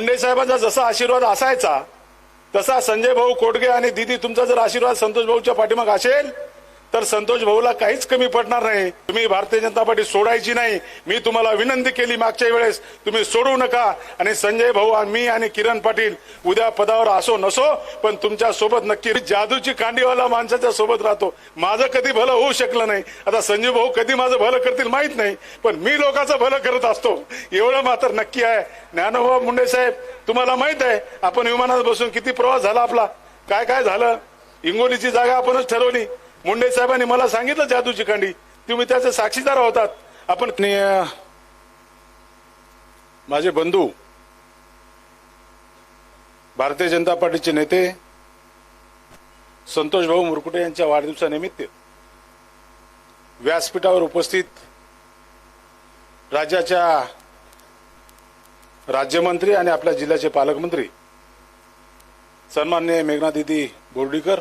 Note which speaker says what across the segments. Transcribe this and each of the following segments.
Speaker 1: मुंडे साहेबांचा जसा आशीर्वाद असायचा तसा संजय भाऊ कोटगे आणि दिदी तुमचा जर आशीर्वाद संतोष भाऊच्या पाठीमाग असेल तर संतोष भाऊला काहीच कमी पडणार नाही. तुम्ही भारतीय जनता पार्टी सोडायची नाही. मी तुम्हाला विनंती केली मागच्या वेळेस तुम्ही सोडू नका. आणि संजय भाऊ मी आणि किरण पाटील उद्या पदावर असो नसो पण तुमच्यासोबत नक्की जादूची कांडीवाला माणसाच्या सोबत राहतो. माझं कधी भलं होऊ शकलं नाही. आता संजय भाऊ कधी माझं भलं करतील माहीत नाही पण मी लोकांचं भलं करत असतो. एवढं मात्र नक्की आहे. ज्ञानोबा मुंडे साहेब तुम्हाला माहीत आहे आपण विमानात बसून किती प्रवास झाला आपला? काय काय झालं? हिंगोलीची जागा आपणच ठरवली. मुंडे साहेबांनी मला सांगितलं जादूची कांडी तुम्ही त्याचे साक्षीदार होतात. आपण माझे बंधू भारतीय जनता पार्टीचे नेते संतोष भाऊ मुरकुटे यांच्या वाढदिवसानिमित्त व्यासपीठावर उपस्थित राज्याच्या राज्यमंत्री आणि आपल्या जिल्ह्याचे पालकमंत्री सन्मान्य मेघना दिदी बोर्डीकर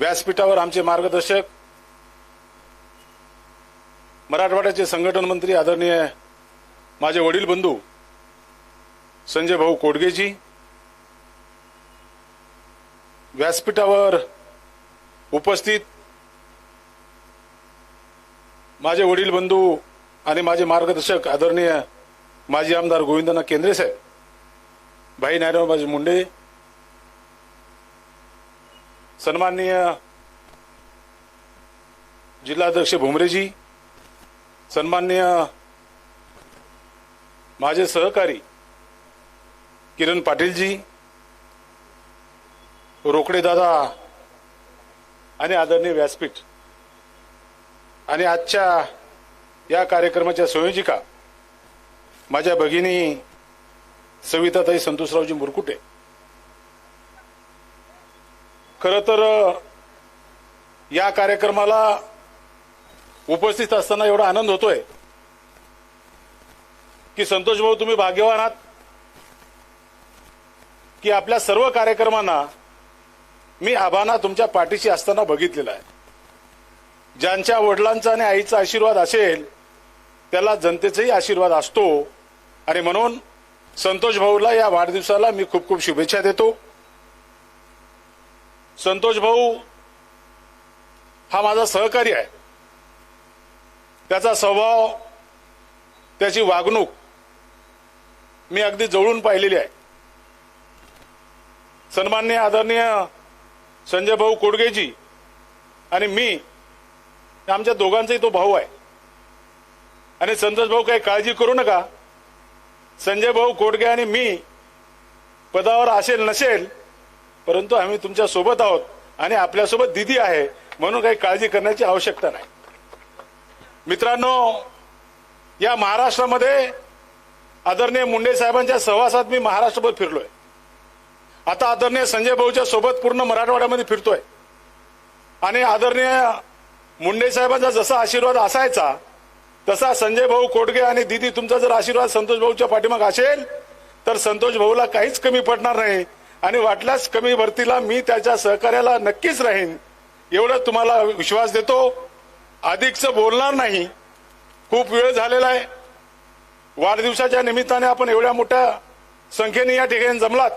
Speaker 1: व्यासपीठावर आमचे मार्गदर्शक मराठवाड्याचे संघटन मंत्री आदरणीय माझे वडील बंधू संजय भाऊ कोडगेजी व्यासपीठावर उपस्थित माझे वडील बंधू आणि माझे मार्गदर्शक आदरणीय माजी आमदार गोविंदना केंद्रे साहेब भाई नारायणबाजी मुंडे सन्माननीय जिल्हाध्यक्ष भुमरेजी सन्माननीय माझे सहकारी किरण पाटीलजी रोकडे दादा आणि आदरणीय व्यासपीठ आणि आजच्या या कार्यक्रमाच्या संयोजिका माझ्या भगिनी सविताताई संतोषरावजी मुरकुटे खर तर या कार्यक्रमाला उपस्थित असताना एवढा आनंद होतोय की संतोष भाऊ तुम्ही भाग्यवान आहात की आपल्या सर्व कार्यक्रमांना मी आबांना तुमच्या पाठीशी असताना बघितलेला आहे. ज्यांच्या वडिलांचा आणि आईचा आशीर्वाद असेल त्याला जनतेचाही आशीर्वाद असतो. आणि म्हणून संतोष भाऊला या वाढदिवसाला मी खूप खूप शुभेच्छा देतो. संतोष भाऊ हा माझा सहकारी आहे. त्याचा स्वभाव त्याची वागणूक मी अगदी जवळून पाहिलेली आहे. सन्मान्य आदरणीय संजय भाऊ कोडगेजी आणि मी आमच्या दोघांचाही तो भाऊ आहे. आणि संतोष भाऊ काही काळजी करू नका. संजय भाऊ कोडगे आणि मी पदावर असेल नसेल परंतु आम्ही तुमच्यासोबत आहोत आणि आपल्यासोबत दिदी आहे म्हणून काही काळजी करण्याची आवश्यकता नाही. मित्रांनो या महाराष्ट्रामध्ये आदरणीय मुंडे साहेबांच्या सहवासात मी महाराष्ट्रभर फिरलोय. आता आदरणीय संजय भाऊच्या सोबत पूर्ण मराठवाड्यामध्ये फिरतोय. आणि आदरणीय मुंडे साहेबांचा जसा आशीर्वाद असायचा तसा संजय भाऊ कोटगे आणि दिदी तुमचा जर आशीर्वाद संतोष भाऊच्या पाठीमाग असेल तर संतोष भाऊला काहीच कमी पडणार नाही. आणि वाटल्यास कमी भरतीला मी त्याच्या सहकार्याला नक्कीच राहीन एवढं तुम्हाला विश्वास देतो. अधिकच बोलणार नाही. खूप वेळ झालेला आहे. वाढदिवसाच्या निमित्ताने आपण एवढ्या मोठ्या संख्येने या ठिकाणी जमलात.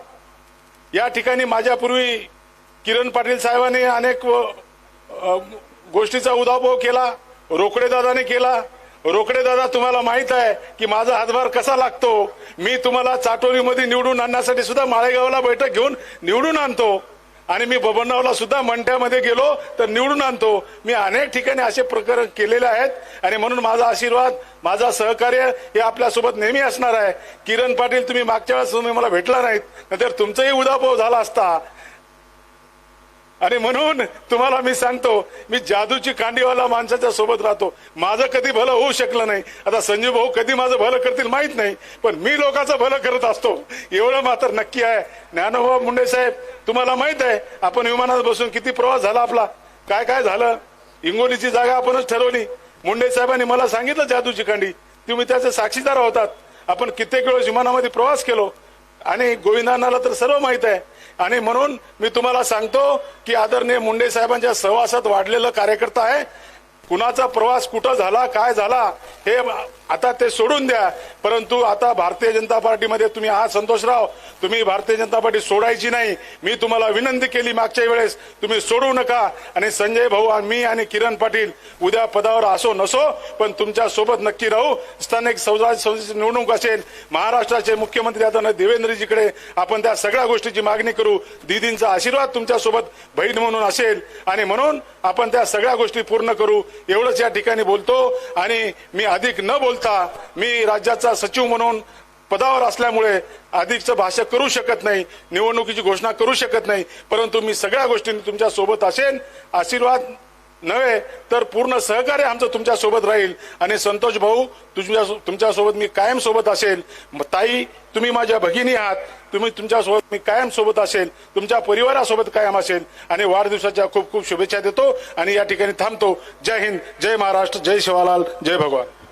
Speaker 1: या ठिकाणी माझ्यापूर्वी किरण पाटील साहेबांनी अनेक गोष्टीचा उदाभव केला रोकडे दादाने केला रोकडे दादा तुम्हाला माहीत आहे की माझा हातभार कसा लागतो? मी तुम्हाला चाटोलीमध्ये निवडून आणण्यासाठी सुद्धा माळेगावला बैठक घेऊन निवडून आणतो. आणि मी बबनरावला सुद्धा मंठ्यामध्ये गेलो तर निवडून आणतो. मी अनेक ठिकाणी असे प्रकार केलेले आहेत. आणि म्हणून माझा आशीर्वाद माझा सहकार्य हे आपल्यासोबत नेहमी असणार आहे. किरण पाटील तुम्ही मागच्या वेळेस तुम्ही मला भेटला नाहीत. नंतर तुमचंही उदाभव झाला असता. आणि म्हणून तुम्हाला मी सांगतो मी जादूची कांडीवाला माणसाच्या सोबत राहतो. माझं कधी भलं होऊ शकलं नाही. आता संजय भाऊ कधी माझं भलं करतील माहीत नाही पण मी लोकांचं भलं करत असतो. एवढं मात्र नक्की आहे. ज्ञानोबा मुंडे साहेब तुम्हाला माहीत आहे आपण विमानात बसून किती प्रवास झाला आपला? काय काय झालं? हिंगोलीची जागा आपणच ठरवली. मुंडे साहेबांनी मला सांगितलं जादूची कांडी. तुम्ही त्याचे साक्षीदार होतात. आपण कित्येक वेळेस विमानामध्ये प्रवास केलो. आणि गोविंदांना तर सर्व माहीत आहे. आणि म्हणून मी तुम्हाला सांगतो की आदरणीय मुंडे साहेबांच्या सहवासात वाढलेलं कार्यकर्ता आहे. कुणाचा प्रवास कुठं झाला काय झाला हे आता ते सोडून द्या. परंतु आता भारतीय जनता पार्टीमध्ये तुम्ही हा संतोषराव तुम्ही भारतीय जनता पार्टी सोडायची नाही. मी तुम्हाला विनंती केली मागच्या वेळेस तुम्ही सोडू नका. आणि संजय भाऊ आणि मी आणि किरण पाटील उद्या पदावर असो नसो पण तुमच्यासोबत नक्की राहू. स्थानिक स्वराज्य संस्थेची निवडणूक असेल महाराष्ट्राचे मुख्यमंत्री आता देवेंद्रजीकडे आपण त्या सगळ्या गोष्टीची मागणी करू. दिदींचा आशीर्वाद तुमच्यासोबत बहीण म्हणून असेल. आणि म्हणून आपण त्या सगळ्या गोष्टी पूर्ण करू. एवढंच या ठिकाणी बोलतो आणि मी अधिक न बोलता मी राज्याचा सचिव म्हणून पदावर असल्यामुळे अधिकचं भाष्य करू शकत नाही निवडणुकीची घोषणा करू शकत नाही परंतु मी सगळ्या गोष्टींनी तुमच्यासोबत असेन. आशीर्वाद. नव्हे तर पूर्ण सहकार्य आमचं तुमच्यासोबत राहील. आणि संतोष भाऊ तुझ्या तुमच्यासोबत मी कायम सोबत असेल. ताई तुम्ही माझ्या भगिनी आहात. तुम्ही तुमच्यासोबत मी कायम सोबत असेल. तुमच्या परिवारासोबत कायम असेल. आणि वाढदिवसाच्या खूप खूप शुभेच्छा देतो. आणि या ठिकाणी थांबतो. जय हिंद जय महाराष्ट्र जय शिवालाल जय भगवान.